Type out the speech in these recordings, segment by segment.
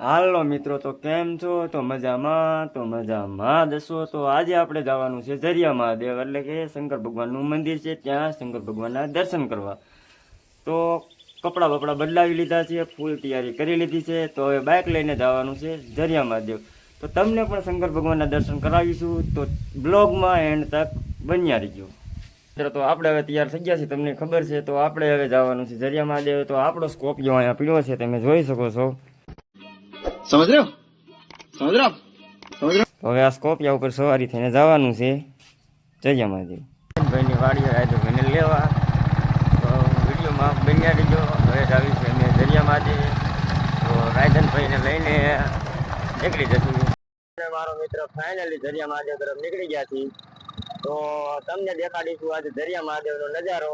હાલો મિત્રો, તો કેમ છો? તો મજામાં તો મજામાં દસો તો આજે આપણે જવાનું છે જરિયા મહાદેવ, એટલે કે શંકર ભગવાનનું મંદિર છે. ત્યાં શંકર ભગવાનના દર્શન કરવા. તો કપડાં બપડા બદલાવી લીધા છે, ફૂલ તૈયારી કરી લીધી છે. તો હવે બાઇક લઈને જવાનું છે જરિયા મહાદેવ. તો તમને પણ શંકર ભગવાનના દર્શન કરાવીશું. તો બ્લોગમાં એન્ડ તક બન્યા રહીજો. મિત્રો, તો આપણે હવે તૈયાર થઈ ગયા છે તમને ખબર છે, તો આપણે હવે જવાનું છે જરિયા મહાદેવ. તો આપણો સ્કોપિયો અહીંયા પીળો છે, તમે જોઈ શકો છો. સમજ રહ્યો સમજ રહ્યો સમજ રહ્યો હવે આ સ્કોપિયા ઉપર સવારી થઈને જવાનું છે. જય મહાદેવ ભાઈની વાડીએ આવ્યો ભાઈને લેવા. તો વિડીયોમાં બન્યા દીધો હવે આવી છે અમે દરિયામાંથી. તો રાયધનભાઈને લઈને નીકળી જતું મારો મિત્ર ફાઇનલી દરિયા મહાદેવ તરફ નીકળી ગયા છીએ. તો તમને દેખાડીશું આજે દરિયા મહાદેવનો નજારો.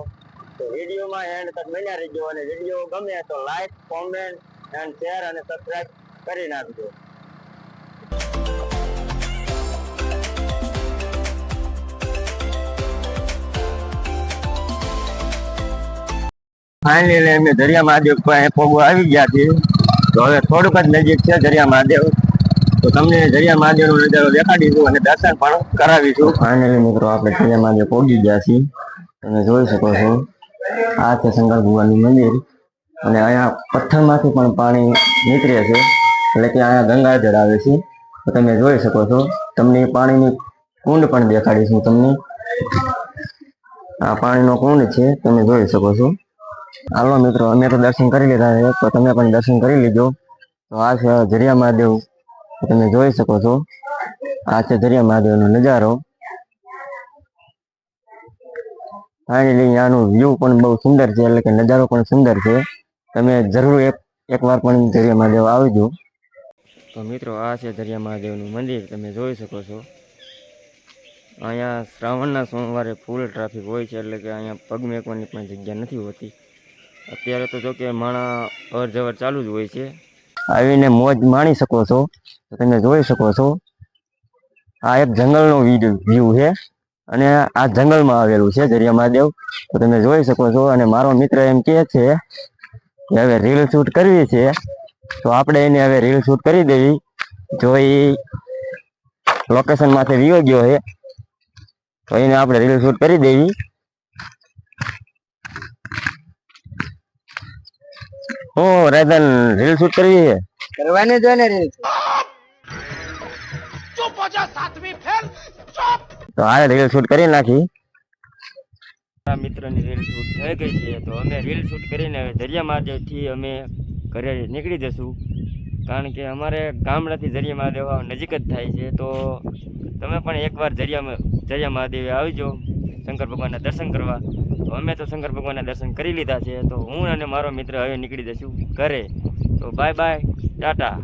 તો વિડીયોમાં એન્ડ તક બન્યા રહેજો. અને વીડિયો ગમે તો લાઈક કોમેન્ટ એન્ડ શેર અને સબસ્ક્રાઈબ કરી નાખજો. ફાઇનલી અમે દરિયા મહાદેવ પાસે પોગવા આવી ગયા છીએ તો હવે થોડુંક જ નજીક છે દરિયા મહાદેવ. તો તમને દરિયા મહાદેવનો નજારો દેખાડીશું અને દર્શન પણ કરાવીશું. ફાઇનલી મિત્રો આપણે દરિયા મહાદેવ પહોંચી ગયા છીએ. તમે જોઈ શકો છો. આ છે શંકર ભગવાનનું મંદિર. અને અહીંયા પથ્થરમાંથી પણ પાણી નીકળે છે. એટલે કે અહીંયા ગંગાજળ આવે છે. તો તમે જોઈ શકો છો. તમને પાણીની કુંડ પણ દેખાડીશું તમને. આ પાણીનો કુંડ છે, તમે જોઈ શકો છો. હાલો મિત્રો, અમે તો દર્શન કરી લીધા છે, તો તમે પણ દર્શન કરી લીજો. તો આ છે જરિયા મહાદેવ. તમે જોઈ શકો છો. આ છે જરિયા મહાદેવનો નજારો. ફાઇનલી આનું વ્યૂ પણ બહુ સુંદર છે, એટલે કે નજારો પણ સુંદર છે. તમે જરૂર એક, એકવાર પણ જરિયા મહાદેવ આવજો. તો મિત્રો, આ છે દરિયા મહાદેવનું મંદિર, તમે જોઈ શકો છો. અહીંયા શ્રાવણના સોમવારે ફૂલ ટ્રાફિક હોય છે, એટલે કે અહીંયા પગ મેકવાની પણ જગ્યા નથી હોતી. અત્યારે તો જો કે માણા અવર ચાલુ જ હોય છે. આવીને મોજ માણી શકો છો. તમે જોઈ શકો છો. આ એક જંગલનો વ્યૂ છે. અને આ જંગલમાં આવેલું છે દરિયા મહાદેવ. તો તમે જોઈ શકો છો. અને મારો મિત્ર એમ કહે છે કે હવે રીલ શૂટ કરવી છે. તો આપણે એને હવે રીલ શૂટ કરી દેવી. જો એ લોકેશનમાંથી વિયો ગયો છે તો એને આપણે રીલ શૂટ કરી દેવી. હું રાધન રીલ શૂટ કરવી છે? કરવાની જ હોય ને રીલ તો આ રીલ શૂટ કરી નાખી. મિત્રની રીલ શૂટ થઈ ગઈ છે તો અમે રીલ શૂટ કરીને હવે દરિયા મહાદેવથી અમે ઘરે નીકળી જશું. કારણ કે અમારે ગામડાથી દરિયા મહાદેવ નજીક જ થાય છે. તો તમે પણ એકવાર જરિયા દરિયા મહાદેવે આવજો શંકર ભગવાનના દર્શન કરવા. તો અમે તો શંકર ભગવાનના દર્શન કરી લીધા છે. તો હું અને મારો મિત્ર હવે નીકળી જશું ઘરે. તો બાય બાય, ટાટા.